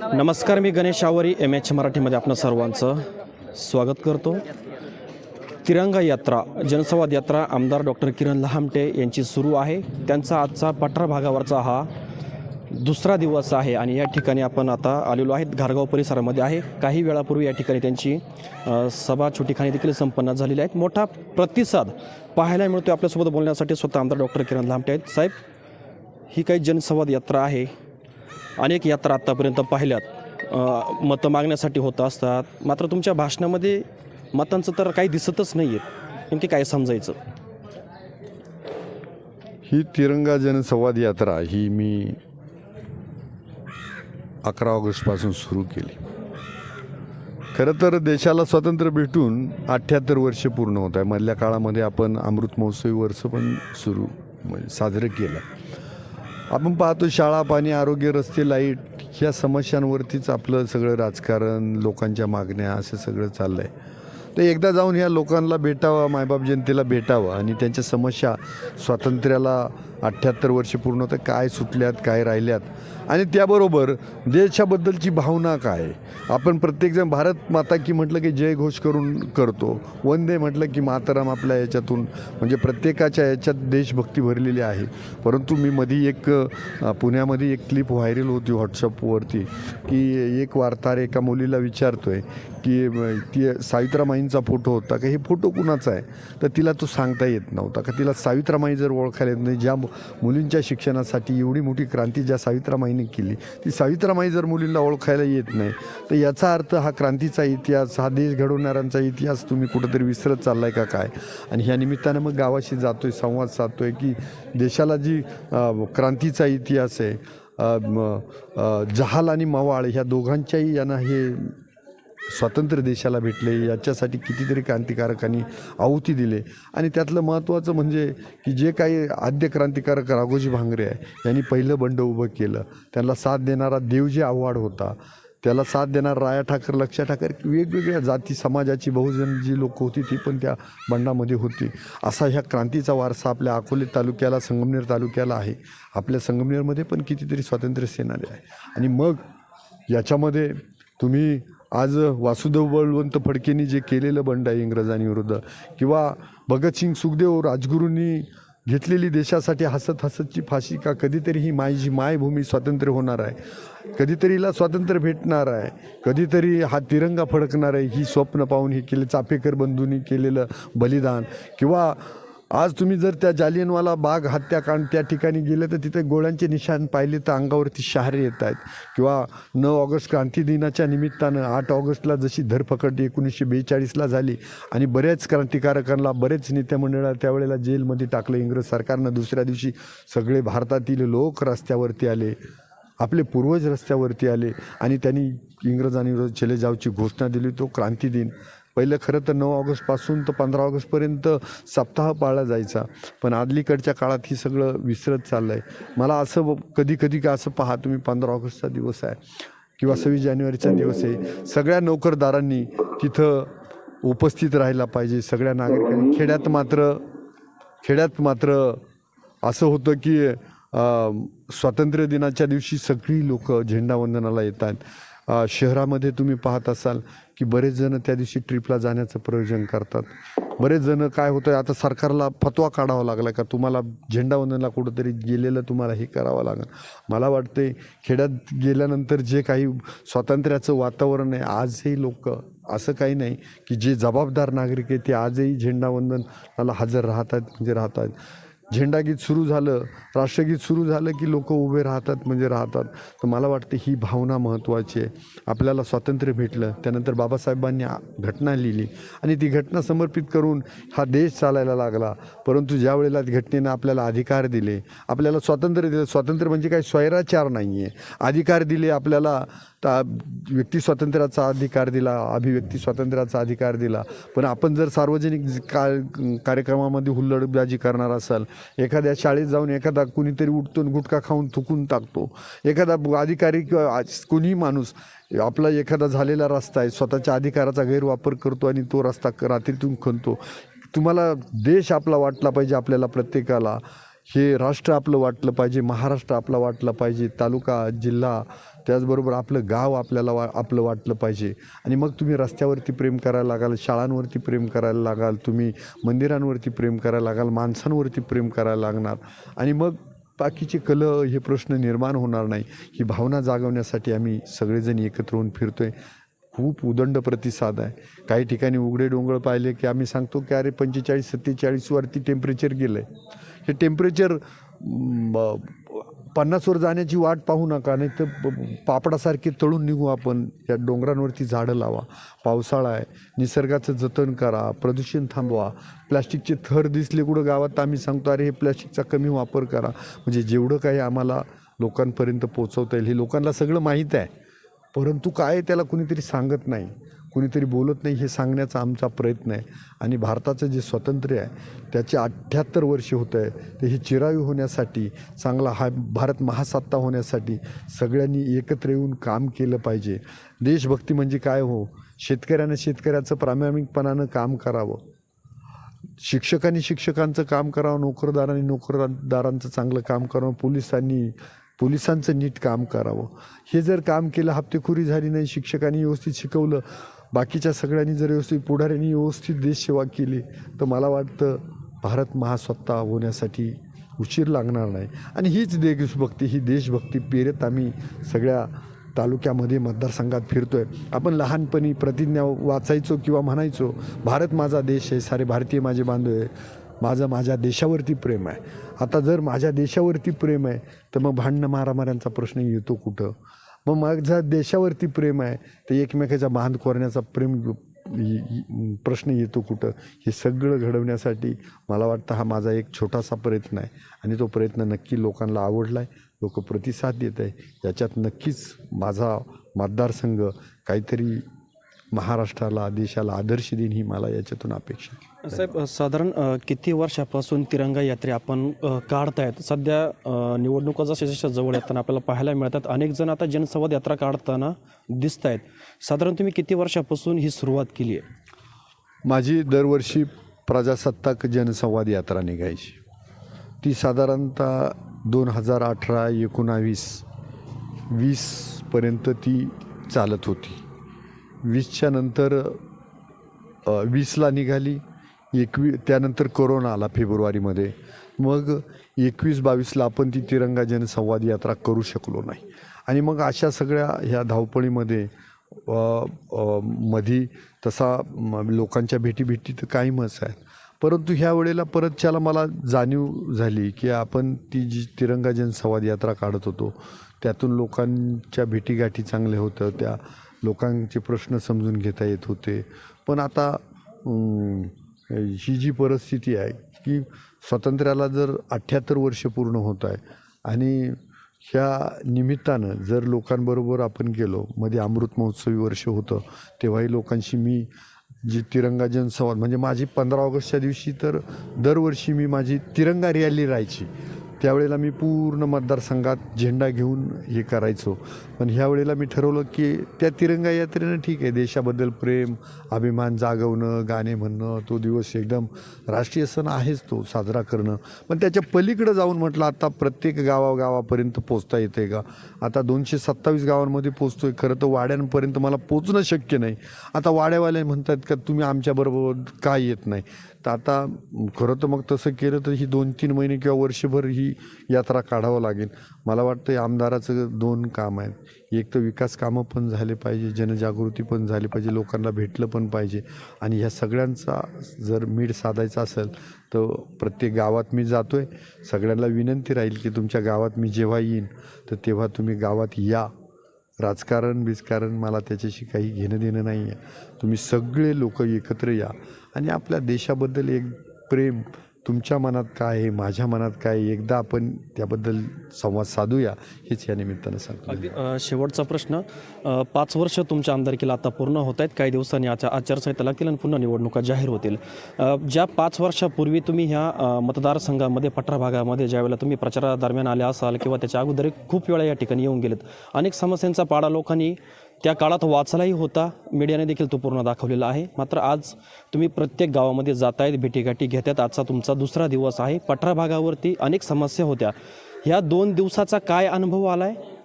नमस्कार मी गणेश आवरी एम एच मराठीमध्ये आपलं सर्वांचं स्वागत करतो. तिरंगा यात्रा जनसंवाद यात्रा आमदार डॉक्टर किरण लहामटे यांची सुरू आहे. त्यांचा आजचा पठरा भागावरचा हा दुसरा दिवस आहे आणि या ठिकाणी आपण आता आलेलो आहेत. घारगाव परिसरामध्ये आहे. काही वेळापूर्वी या ठिकाणी त्यांची सभा छोटीखानी देखील संपन्न झालेली आहेत मोठा प्रतिसाद पाहायला मिळतो आपल्यासोबत बोलण्यासाठी स्वतः आमदार डॉक्टर किरण लहामटे आहेत. साहेब ही काही जनसंवाद यात्रा आहे. अनेक यात्रा आत्तापर्यंत पाहिल्यात. मतं मागण्यासाठी होत असतात. मात्र तुमच्या भाषणामध्ये मतांचं तर काही दिसतच नाही आहे नेमकी काय समजायचं? ही तिरंगा जनसंवाद यात्रा ही मी अकरा ऑगस्टपासून सुरू केली. खरं तर देशाला स्वातंत्र्य भेटून अठ्ठ्याहत्तर वर्ष पूर्ण होत आहे. मधल्या काळामध्ये आपण अमृत महोत्सवी वर्ष पण सुरू म्हणजे साजरं केलं. आपण पाहतो शाळा पाणी आरोग्य रस्ते लाइट ह्या समस्यांवरतीच आपलं सगळं राजकारण लोकांच्या मागण्या असं सगळं चाललं आहे तर एकदा जाऊन ह्या लोकांना भेटावं मायबाप जनतेला भेटावं आणि त्यांच्या समस्या स्वातंत्र्याला अठ्ठ्याहत्तर वर्ष पूर्ण होतं काय सुटल्यात काय राहिल्यात. आणि त्याबरोबर देशाबद्दलची भावना काय? आहे? आपण प्रत्येकजण भारत माता की म्हटलं की जय घोष करून करतो. वंदे म्हटलं की मातरम आपल्या याच्यातून म्हणजे प्रत्येकाच्या याच्यात देशभक्ती भरलेली आहे. परंतु मी मधी एक पुण्यामध्ये एक क्लिप व्हायरल होती व्हॉट्सअपवरती की एक वार्ताहर एका मुलीला विचारतोय की ती सावित्रामाईं फोटो होता का हे फोटो कुणाचा आहे? तर तिला तो सांगता येत नव्हता. का तिला सावित्रामाई जर ओळखायला येत नाही ज्या मुलींच्या शिक्षणासाठी एवढी मोठी क्रांती ज्या सावित्रामाईने केली ती सावित्रामाई जर मुलींना ओळखायला येत नाही तर याचा अर्थ हा क्रांतीचा इतिहास हा देश घडवणाऱ्यांचा इतिहास तुम्ही कुठंतरी विसरत चाललाय का काय? आणि ह्या निमित्तानं मग गावाशी जातोय संवाद साधतोय की देशाला जी क्रांतीचा इतिहास आहे जहाल आणि मवाळ ह्या दोघांच्याही यांना हे स्वातंत्र्य देशाला भेटले याच्यासाठी कितीतरी क्रांतिकारकांनी आहुती दिले. आणि त्यातलं महत्त्वाचं म्हणजे की जे काही आद्य क्रांतिकारक राघोजी भांगरे आहे यांनी पहिलं बंड उभं केलं. त्यांना साथ देणारा देवजी आव्हाड होता त्याला साथ देणारा राया ठाकर लक्ष्य ठाकर वेगवेगळ्या जाती समाजाची बहुजन जी लोक होती ती पण त्या बंडामध्ये होती. असा ह्या क्रांतीचा वारसा आपल्या अकोले तालुक्याला संगमनेर तालुक्याला आहे. आपल्या संगमनेरमध्ये पण कितीतरी स्वातंत्र्य सेनानी आहे. आणि मग याच्यामध्ये तुम्ही आज वासुदेव बळवंत फडकेंनी जे केलेलं बंड आहे इंग्रजांविरुद्ध किंवा भगतसिंग सुखदेव राजगुरूंनी घेतलेली देशासाठी हसत हसतची फाशी का कधीतरी ही माझी मायभूमी स्वातंत्र्य होणार आहे. कधीतरीला स्वातंत्र्य भेटणार आहे. कधीतरी हा तिरंगा फडकणार आहे. ही स्वप्न पाहून हे केले चाफेकर बंधूंनी केलेलं बलिदान. किंवा आज तुम्ही जर त्या जालियनवाला बाग हत्याकांड त्या ठिकाणी गेले तर तिथे गोळ्यांचे निशाण पाहिले तर अंगावरती शहारे येत आहेत. किंवा नऊ ऑगस्ट क्रांती दिनाच्या निमित्तानं आठ ऑगस्टला जशी धरपकड एकोणीसशे बेचाळीसला झाली आणि बऱ्याच क्रांतिकारकांना बरेच नेत्या मंडळाला त्यावेळेला जेलमध्ये टाकलं. इंग्रज सरकारनं दुसऱ्या दिवशी सगळे भारतातील लोक रस्त्यावरती आले. आपले पूर्वज रस्त्यावरती आले आणि त्यांनी इंग्रजांनी चले जावची घोषणा दिली. तो क्रांती दिन. पहिलं खरं तर नऊ ऑगस्टपासून तर पंधरा ऑगस्टपर्यंत सप्ताह पाळला जायचा. पण आदलीकडच्या काळात ही सगळं विसरत चाललं आहे मला असं कधी कधी का असं पहा तुम्ही पंधरा ऑगस्टचा दिवस आहे किंवा सव्वीस जानेवारीचा दिवस आहे. सगळ्या नोकरदारांनी तिथं उपस्थित राहायला पाहिजे सगळ्या नागरिकांनी. खेड्यात मात्र खेड्यात मात्र असं होतं की स्वातंत्र्य दिनाच्या दिवशी सगळी लोक झेंडावंदनाला येतात. शहरामध्ये तुम्ही पाहत असाल की बरेच जण त्या दिवशी ट्रिपला जाण्याचं प्रयोजन करतात. बरेच जण काय होतं आता सरकारला फतवा काढावा लागला का? तुम्हाला झेंडावंदनला कुठंतरी गेलेलं तुम्हाला हे करावं लागेल. मला वाटते खेड्यात गेल्यानंतर जे काही स्वातंत्र्याचं वातावरण आहे आजही लोक असं काही नाही की जे जबाबदार नागरिक आहे ते आजही झेंडावंदनाला हजर राहतात म्हणजे राहतात. झेंडागीत सुरू झालं राष्ट्रगीत सुरू झालं की लोक उभे राहतात म्हणजे राहतात. तर मला वाटते ही भावना महत्त्वाची आहे. आपल्याला स्वातंत्र्य भेटलं त्यानंतर बाबासाहेबांनी घटना लिहिली आणि ती घटना समर्पित करून हा देश चालायला लागला. परंतु ज्या वेळेला घटनेनं आपल्याला अधिकार दिले आपल्याला स्वातंत्र्य दिलं स्वातंत्र्य म्हणजे काही स्वैराचार नाही आहे अधिकार दिले आपल्याला ता व्यक्ती स्वातंत्र्याचा अधिकार दिला अभिव्यक्ती स्वातंत्र्याचा अधिकार दिला. पण आपण जर सार्वजनिक का कार्यक्रमामध्ये हुल्लडबाजी करणार असाल एखाद्या शाळेत जाऊन एखादा कुणीतरी उठतो गुटखा खाऊन थुकून टाकतो. एखादा अधिकारी किंवा आज माणूस आपला एखादा झालेला रस्ता आहे स्वतःच्या अधिकाराचा गैरवापर करतो आणि तो रस्ता क- रात्रीतून खणतो. तुम्हाला देश आपला वाटला पाहिजे आपल्याला प्रत्येकाला. हे राष्ट्र आपलं वाटलं पाहिजे महाराष्ट्र आपला वाटला पाहिजे तालुका जिल्हा त्याचबरोबर आपलं गाव आपल्याला वा आपलं वाटलं पाहिजे. आणि मग तुम्ही रस्त्यावरती प्रेम करायला लागाल शाळांवरती प्रेम करायला लागाल तुम्ही मंदिरांवरती प्रेम करायला लागाल माणसांवरती प्रेम करायला लागणार. आणि मग बाकीचे कल हे प्रश्न निर्माण होणार नाही. ही भावना जागवण्यासाठी आम्ही सगळेजण एकत्र होऊन फिरतो आहे खूप उदंड प्रतिसाद आहे. काही ठिकाणी उघडे डोंगर पाहिले की आम्ही सांगतो की अरे पंचेचाळीस सत्तेचाळीसवरती टेम्परेचर गेलं आहे हे टेम्परेचर पन्नासवर जाण्याची वाट पाहू नका नाही तर पापडासारखे तळून निघू आपण. या डोंगरांवरती झाडं लावा. पावसाळा आहे. निसर्गाचं जतन करा. प्रदूषण थांबवा. प्लास्टिकचे थर दिसले कुठं गावात तर आम्ही सांगतो अरे हे प्लास्टिकचा कमी वापर करा. म्हणजे जेवढं काही आम्हाला लोकांपर्यंत पोचवता येईल हे लोकांना सगळं माहीत आहे. परंतु काय त्याला कुणीतरी सांगत नाही. कुणीतरी बोलत नाही हे सांगण्याचा आमचा प्रयत्न आहे. आणि भारताचं जे स्वातंत्र्य आहे त्याचे अठ्ठ्याहत्तर वर्ष होत आहे. तर हे चिरायू होण्यासाठी चांगला हा भारत महासत्ता होण्यासाठी सगळ्यांनी एकत्र येऊन काम केलं पाहिजे. देशभक्ती म्हणजे काय हो? शेतकऱ्यानं शेतकऱ्याचं प्रामाणिकपणानं काम करावं. शिक्षकांनी शिक्षकांचं काम करावं नोकरदारांनी नोकरदारांचं चांगलं काम करावं पोलिसांनी पोलिसांचं नीट काम करावं. हे जर काम केलं हप्तेखोरी झाली नाही शिक्षकांनी व्यवस्थित शिकवलं बाकीच्या सगळ्यांनी जर व्यवस्थित पुढाऱ्यांनी व्यवस्थित देशसेवा केली तर मला वाटतं भारत महासत्ता होण्यासाठी उशीर लागणार नाही. आणि हीच देशभक्ती ही देशभक्ती पेरत आम्ही सगळ्या तालुक्यामध्ये मतदारसंघात फिरतो आहे आपण लहानपणी प्रतिज्ञा वाचायचो किंवा म्हणायचो भारत माझा देश आहे सारे भारतीय माझे बांधव आहे. माझं माझ्या देशावरती प्रेम आहे. आता जर माझ्या देशावरती प्रेम आहे तर मग भांडणं मारामाऱ्यांचा प्रश्न येतो कुठं? मग माझा देशावरती प्रेम आहे तर एकमेकाच्या बांध कोरण्याचा प्रेम प्रश्न येतो कुठं? हे सगळं घडवण्यासाठी मला वाटतं हा माझा एक छोटासा प्रयत्न आहे. आणि तो प्रयत्न नक्की लोकांना आवडला आहे लोक प्रतिसाद देत आहे. याच्यात नक्कीच माझा मतदारसंघ काहीतरी महाराष्ट्राला देशाला आदर्श देईन ही मला याच्यातून अपेक्षा. साहेब साधारण किती वर्षापासून तिरंगा यात्रे आपण काढतायत? सध्या निवडणुका जशा जवळ येताना आपल्याला पाहायला मिळतात अनेक जण आता जनसंवाद यात्रा काढताना दिसत आहेत साधारण तुम्ही किती वर्षापासून ही सुरुवात केली आहे? माझी दरवर्षी प्रजासत्ताक जनसंवाद यात्रा निघायची. ती साधारणतः दोन हजार अठरा एकोणावीस वीसपर्यंत ती चालत होती. वीसच्या नंतर वीसला निघाली. एकवी त्यानंतर कोरोना आला फेब्रुवारीमध्ये. मग एकवीस बावीसला आपण ती तिरंगा जनसंवाद यात्रा करू शकलो नाही. आणि मग अशा सगळ्या ह्या धावपळीमध्ये मधी तसा लोकांच्या लोकांच्या भेटीभेटी तर कायमच आहेत. परंतु ह्या वेळेला परत त्याला मला जाणीव झाली की आपण ती जी तिरंगा जनसंवाद यात्रा काढत होतो त्यातून लोकांच्या भेटीगाठी चांगल्या होतं त्या लोकांचे प्रश्न समजून घेता येत होते. पण आता ही जी परिस्थिती आहे की स्वातंत्र्याला जर अठ्ठ्याहत्तर वर्ष पूर्ण होत आहे आणि ह्या निमित्तानं जर लोकांबरोबर आपण गेलो मध्ये अमृत महोत्सवी वर्ष होतं तेव्हाही लोकांशी मी जी तिरंगा जनसंवाद म्हणजे माझी पंधरा ऑगस्टच्या दिवशी तर दरवर्षी मी माझी तिरंगा रॅली राहायची. त्यावेळेला मी पूर्ण मतदारसंघात झेंडा घेऊन हे करायचो. पण ह्या वेळेला मी ठरवलं की त्या तिरंगा यात्रेनं ठीक आहे. देशाबद्दल प्रेम अभिमान जागवणं गाणे म्हणणं तो दिवस एकदम राष्ट्रीय सण आहेच तो साजरा करणं. पण त्याच्या पलीकडं जाऊन म्हटलं आता प्रत्येक गावागावापर्यंत पोचता येते का? आता दोनशे सत्तावीस गावांमध्ये पोचतो आहे खरं तर वाड्यांपर्यंत मला पोचणं शक्य नाही. आता वाड्यावाले म्हणतात का तुम्ही आमच्याबरोबर का येत नाही? तर आता खरं तर मग तसं केलं तर ही दोन तीन महिने किंवा वर्षभर ही यात्रा काढावं लागेल. मला वाटतं आमदाराचं दोन काम आहेत. एक तर विकास कामं पण झाले पाहिजे जनजागृती पण झाली पाहिजे लोकांना भेटलं पण पाहिजे. आणि ह्या सगळ्यांचा जर मीड साधायचा असेल तर प्रत्येक गावात मी जातो आहे सगळ्यांना विनंती राहील की तुमच्या गावात मी जेव्हा येईन तर तेव्हा तुम्ही गावात या. राजकारण बिजकारण मला त्याच्याशी काही घेणं देणं नाही आहे तुम्ही सगळे लोक एकत्र या. आणि आपल्या देशाबद्दल एक प्रेम तुमच्या मनात काय आहे? माझ्या मनात काय आहे, एकदा आपण त्याबद्दल संवाद साधूया हेच या निमित्तानं सांगतो. अगदी अ, शेवटचा प्रश्न अ, पाच वर्ष तुमच्या आमदारकीला आता पूर्ण होत आहेत. काही दिवसांनी आचार आचारसंहिता लागतील आणि पुन्हा निवडणुका जाहीर होतील. अ, ज्या पाच वर्षापूर्वी तुम्ही ह्या अ, मतदारसंघामध्ये पठरा भागामध्ये ज्यावेळेला तुम्ही प्रचारादरम्यान आले असाल किंवा त्याच्या अगोदर खूप वेळा या ठिकाणी येऊन गेलेत. अनेक समस्यांचा पाडा लोकांनी त्या काळात वाचलाही होता. मीडियाने देखील तो पूर्ण दाखवलेला आहे. मात्र आज तुम्ही प्रत्येक गावामध्ये जात आहेत भेटीगाठी घेतात. आजचा तुमचा दुसरा दिवस आहे. पठरा भागावरती अनेक समस्या होत्या. ह्या दोन दिवसाचा काय अनुभव आला आहे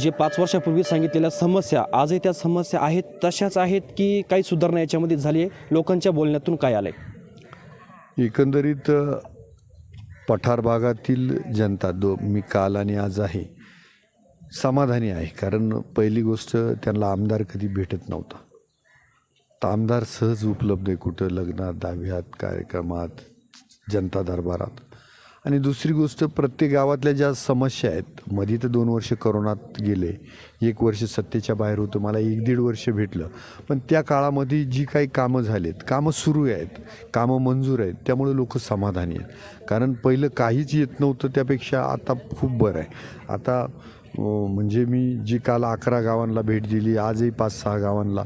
जे पाच वर्षापूर्वी सांगितलेल्या समस्या आजही त्या समस्या आहेत तशाच आहेत की काही सुधारणा याच्यामध्ये झाली आहे? लोकांच्या बोलण्यातून काय आलं आहे एकंदरीत पठार भागातील जनता दो मी काल आणि आज आहे समाधानी आहे. कारण पहिली गोष्ट त्यांना आमदार कधी भेटत नव्हता. तर आमदार सहज उपलब्ध आहे कुठं लग्नात दाव्यात कार्यक्रमात जनता दरबारात. आणि दुसरी गोष्ट प्रत्येक गावातल्या ज्या समस्या आहेत मध्ये तर दोन वर्ष करोनात गेले. एक वर्ष सत्तेच्या बाहेर होतं मला एक दीड वर्ष भेटलं. पण त्या काळामध्ये जी काही कामं झालीत कामं सुरू आहेत कामं मंजूर आहेत त्यामुळे लोक समाधानी आहेत. कारण पहिलं काहीच येत नव्हतं त्यापेक्षा आता खूप बरं आहे. आता म्हणजे मी जी काल अकरा गावांना भेट दिली आजही पाच सहा गावांना.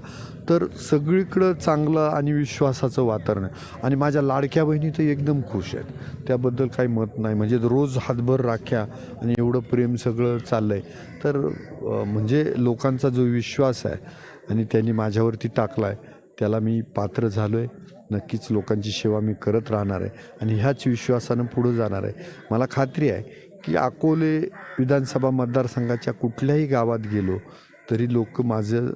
तर सगळीकडं चांगलं आणि विश्वासाचं वातावरण आहे. आणि माझ्या लाडक्या बहिणी तर एकदम खुश आहेत. त्याबद्दल काही मत नाही. म्हणजे रोज हातभर राख्या आणि एवढं प्रेम सगळं चाललं आहे तर म्हणजे लोकांचा जो विश्वास आहे आणि त्यांनी माझ्यावरती टाकला आहे त्याला मी पात्र झालो आहे नक्कीच लोकांची सेवा मी करत राहणार आहे आणि ह्याच विश्वासानं पुढं जाणार आहे. मला खात्री आहे की अकोले विधानसभा मतदारसंघाच्या कुठल्याही गावात गेलो तरी लोक माझं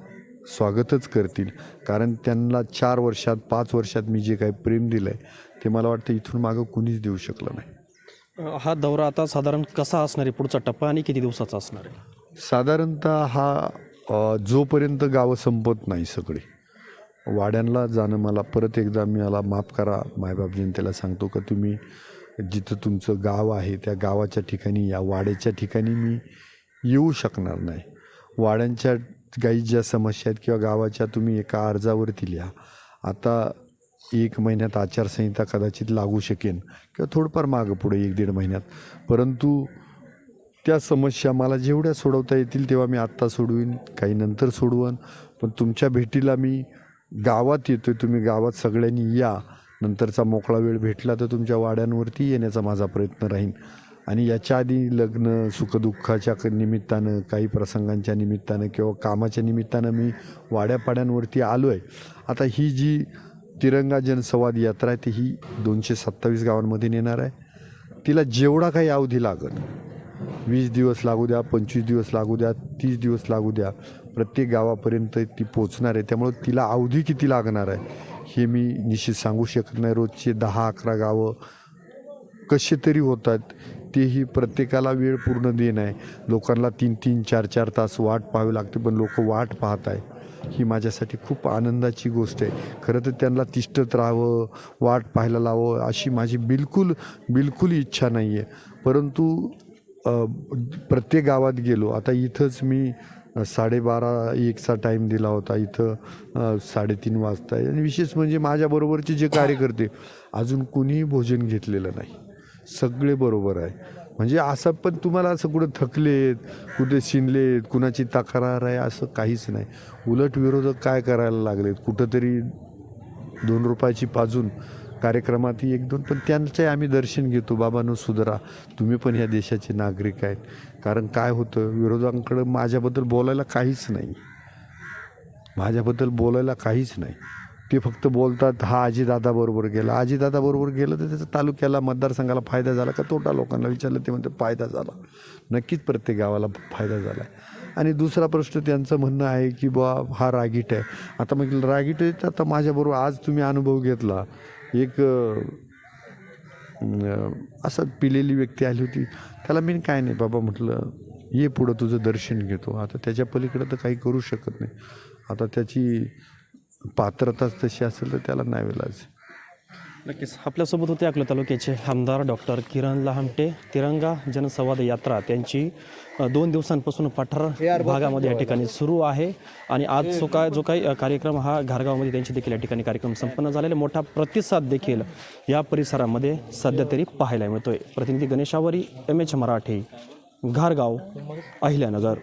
स्वागतच करतील. कारण त्यांना चार वर्षात पाच वर्षात मी जे काही प्रेम दिलं आहे ते मला वाटतं इथून मागं कुणीच देऊ शकलं नाही. हा दौरा आता साधारण कसा असणार आहे? पुढचा टप्पा आणि किती दिवसाचा असणार आहे? साधारणतः हा जोपर्यंत गावं संपत नाही सगळे वाड्यांना जाणं मला परत एकदा मी मला माफ करा मायबाप जनतेला सांगतो का तुम्ही जिथं तुमचं गाव आहे त्या गावाच्या ठिकाणी या वाड्याच्या ठिकाणी मी येऊ शकणार नाही. वाड्यांच्या काही ज्या समस्या आहेत किंवा गावाच्या तुम्ही एका अर्जावरती लिहा. आता एक महिन्यात आचारसंहिता कदाचित लागू शकेन किंवा थोडंफार मागं पुढे एक दीड महिन्यात. परंतु त्या समस्या मला जेवढ्या सोडवता येतील तेव्हा मी आत्ता सोडवीन काही नंतर सोडवन. पण तुमच्या भेटीला मी गावात येतो आहे तुम्ही गावात सगळ्यांनी या. नंतरचा मोकळा वेळ भेटला तर तुमच्या वाड्यांवरती येण्याचा माझा प्रयत्न राहीन. आणि याच्या आधी लग्न सुखदुःखाच्या क- निमित्तानं काही प्रसंगांच्या निमित्तानं किंवा कामाच्या निमित्तानं मी वाड्यापाड्यांवरती आलो आहे आता ही जी तिरंगा जनसंवाद यात्रा आहे ती ही दोनशे सत्तावीस गावांमध्ये नेणार आहे. तिला जेवढा काही अवधी लागत वीस दिवस लागू द्या पंचवीस दिवस लागू द्या तीस दिवस लागू द्या प्रत्येक गावापर्यंत ती पोचणार आहे. त्यामुळं तिला अवधी किती लागणार आहे हे मी निश्चित सांगू शकत नाही. रोजचे दहा अकरा गावं कसे तरी होतात तेही प्रत्येकाला वेळ पूर्ण देणं आहे. लोकांना तीन तीन चार चार तास वाट पाहावी लागते पण लोक वाट पाहत आहे ही माझ्यासाठी खूप आनंदाची गोष्ट आहे. खरं तर त्यांना तिष्ठत राहावं वाट पाहायला लावं अशी माझी बिलकुल बिलकुल इच्छा नाही आहे परंतु प्रत्येक गावात गेलो. आता इथंच मी साडेबारा एकचा टाईम दिला होता. इथं साडेतीन वाजता आहे. आणि विशेष म्हणजे माझ्याबरोबरचे जे कार्यकर्ते अजून कुणीही भोजन घेतलेलं नाही. सगळे बरोबर आहे. म्हणजे असं पण तुम्हाला असं कुठं थकलेत कुठे शिनलेत कुणाची तक्रार आहे असं काहीच नाही. उलट विरोधक काय करायला लागलेत? कुठंतरी दोन रुपयाची पाजून कार्यक्रमात एक दोन पण त्यांचे आम्ही दर्शन घेतो. बाबांनो सुधरा तुम्ही पण ह्या देशाचे नागरिक आहेत. कारण काय होतं विरोधांकडं माझ्याबद्दल बोलायला काहीच नाही. माझ्याबद्दल बोलायला काहीच नाही. ते फक्त बोलतात हा आजीदादा बरोबर गेला. आजीदादा बरोबर गेलं तर त्याचा तालुक्याला मतदारसंघाला फायदा झाला का? तोटा लोकांना विचारलं ते म्हणते फायदा झाला. नक्कीच प्रत्येक गावाला फायदा झाला आहे. आणि दुसरा प्रश्न त्यांचं म्हणणं आहे की बा हा रागीट आहे. आता मग रागीट आहे तर आता माझ्याबरोबर आज तुम्ही अनुभव घेतला. एक असं पिलेली व्यक्ती आली होती. त्याला मी काय नाही बाबा म्हटलं ये पुढं तुझं दर्शन घेतो. आता त्याच्या पलीकडं तर काही करू शकत नाही. आता त्याची पात्रताच तशी असेल तर त्याला नाही विलाज नक्कीच. आपल्यासोबत होते अकोला तालुक्याचे आमदार डॉक्टर किरण लहामटे. तिरंगा जनसंवाद यात्रा त्यांची दोन दिवसांपासून पठार भागामध्ये या ठिकाणी सुरू आहे. आणि आज जो काय जो काही कार्यक्रम हा घारगावमध्ये त्यांची देखील या ठिकाणी कार्यक्रम संपन्न झालेला मोठा प्रतिसाद देखील या परिसरामध्ये सध्या तरी पाहायला मिळतोय. प्रतिनिधी गणेशावरी एम एच मराठी घारगाव अहिल्यानगर.